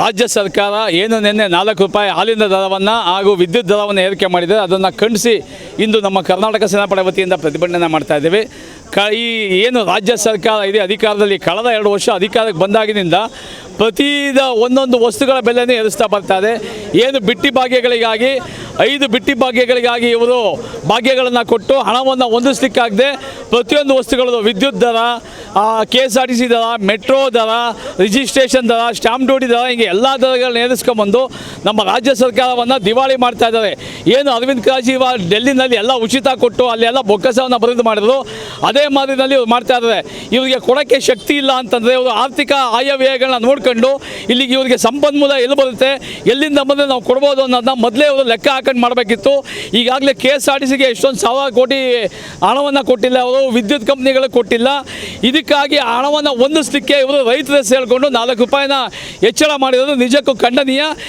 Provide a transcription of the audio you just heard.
ರಾಜ್ಯ ಸರ್ಕಾರ ಏನು ನಿನ್ನೆ ನಾಲ್ಕು ರೂಪಾಯಿ ಹಾಲಿನ ದರವನ್ನು ಹಾಗೂ ವಿದ್ಯುತ್ ದರವನ್ನು ಏರಿಕೆ ಮಾಡಿದರೆ ಅದನ್ನು ಖಂಡಿಸಿ ಇಂದು ನಮ್ಮ ಕರ್ನಾಟಕ ಸೇನಾಪಡೆ ವತಿಯಿಂದ ಪ್ರತಿಭಟನೆ ಮಾಡ್ತಾ ಇದ್ದೀವಿ. ಕ, ಈ ಏನು ರಾಜ್ಯ ಸರ್ಕಾರ ಇದೆ, ಅಧಿಕಾರದಲ್ಲಿ ಕಳೆದ ಎರಡು ವರ್ಷ ಅಧಿಕಾರಕ್ಕೆ ಬಂದಾಗಿನಿಂದ ಪ್ರತಿದ ಒಂದೊಂದು ವಸ್ತುಗಳ ಬೆಲೆನೇ ಏರಿಸ್ತಾ ಬರ್ತಾರೆ ಏನು ಬಿಟ್ಟಿ ಭಾಗ್ಯಗಳಿಗಾಗಿ, ಐದು ಬಿಟ್ಟಿ ಭಾಗ್ಯಗಳಿಗಾಗಿ ಇವರು ಭಾಗ್ಯಗಳನ್ನು ಕೊಟ್ಟು ಹಣವನ್ನು ಹೊಂದಿಸ್ಲಿಕ್ಕಾಗದೆ ಪ್ರತಿಯೊಂದು ವಸ್ತುಗಳದ್ದು ವಿದ್ಯುತ್ ದರ K S R T C ದರ ಮೆಟ್ರೋ ದರ ರಿಜಿಸ್ಟ್ರೇಷನ್ ದರ ಸ್ಟಾಂಪ್ ಡ್ಯೂಟಿ ದರ ಹೀಗೆ ಎಲ್ಲ ದರಗಳನ್ನ ಏರಿಸ್ಕೊಂಬಂದು ನಮ್ಮ ರಾಜ್ಯ ಸರ್ಕಾರವನ್ನು ದಿವಾಳಿ ಮಾಡ್ತಾ ಇದ್ದಾರೆ. ಏನು ಅರವಿಂದ್ ಕೇಜ್ರಿವಾಲ್ ಡೆಲ್ಲಿನಲ್ಲಿ ಎಲ್ಲ ಉಚಿತ ಕೊಟ್ಟು ಅಲ್ಲೆಲ್ಲ ಬೊಕ್ಕಸವನ್ನು ಬರೆದು ಮಾಡಿದ್ರು, ಅದೇ ಮಾದರಿನಲ್ಲಿ ಇವ್ರು ಮಾಡ್ತಾ ಇದ್ದಾರೆ. ಇವರಿಗೆ ಕೊಡೋಕ್ಕೆ ಶಕ್ತಿ ಇಲ್ಲ ಅಂತಂದರೆ ಇವರು ಆರ್ಥಿಕ ಆಯವ್ಯಯಗಳನ್ನ ನೋಡ್ಕೊಂಡು ಇಲ್ಲಿಗೆ ಇವರಿಗೆ ಸಂಪನ್ಮೂಲ ಎಲ್ಲಿ ಬರುತ್ತೆ, ಎಲ್ಲಿಂದ ಬಂದರೆ ನಾವು ಕೊಡ್ಬೋದು ಅನ್ನೋದನ್ನ ಮೊದಲೇ ಅವರು ಲೆಕ್ಕ ಹಾಕೊಂಡು ಮಾಡಬೇಕಿತ್ತು. ಈಗಾಗಲೇ ಕೆ ಎಸ್ ಆರ್ ಟಿ ಸಿಗೆ ಎಷ್ಟೊಂದು ಸಾವಿರ ಕೋಟಿ ಹಣವನ್ನು ಕೊಟ್ಟಿಲ್ಲ ಅವರು, ವಿದ್ಯುತ್ ಕಂಪ್ನಿಗಳಿಗೆ ಕೊಟ್ಟಿಲ್ಲ. ಇದಕ್ಕಾಗಿ ಹಣವನ್ನು ಹೊಂದಿಸ್ಲಿಕ್ಕೆ ಇವರು ರೈತರ ಸೇರಿಕೊಂಡು ನಾಲ್ಕು ರೂಪಾಯಿನ ಹೆಚ್ಚಳ ಮಾಡಿರೋದು ನಿಜಕ್ಕೂ ಖಂಡನೀಯ.